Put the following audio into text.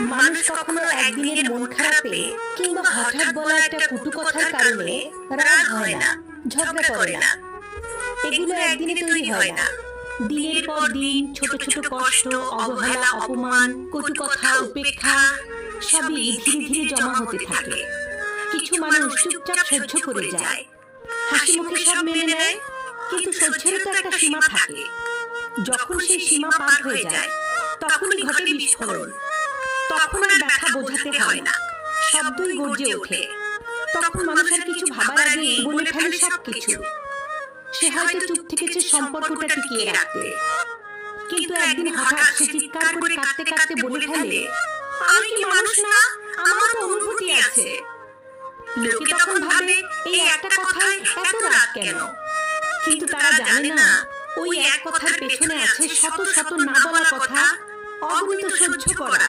মানুষ কখনো একদিনের মন খারাপে কিংবা হঠাৎ বলা একটা কটু কথার কারণে রাগ হয় না, ঝগড়া করে না। এগুলো একদিনে তৈরি হয় না। দিনের পর দিন ছোট ছোট কষ্ট, অবহেলা, অপমান, কটু কথা, উপেক্ষা, সবই ধীরে ধীরে জমা হতে থাকে। কিছু মানুষ চুপচাপ সহ্য করে যায়। হাসি মুখে সব মেনে নেয়, কিন্তু সহ্যেরও তো একটা সীমা থাকে। যখন সেই সীমা পার হয়ে যায়, তখনই ঘটে বিস্ফোরণ। তখন আর ব্যথা বোঝাতে হয়। না। শব্দই গর্জে ওঠে। তখন মানুষ আর কিছু ভাবার আগে বলে ফেলে সব কিছু। সে হয়তো চুপ থেকেছে সম্পর্কটা টিকিয়ে রাখতে কিন্তু একদিন হঠাৎ সে চিৎকার করে কাঁদতে কাঁদতে বলে ফেলে আমি কি মানুষ না? আমার তো অনুভূতি আছে। লোকে তখন ভাবে এই একটা কথায় এত রাগ কেন? কিন্তু তারা জানে না ওই এক কথার পেছনে আছে শত শত না বলা কথা অগণিত সহ্য করা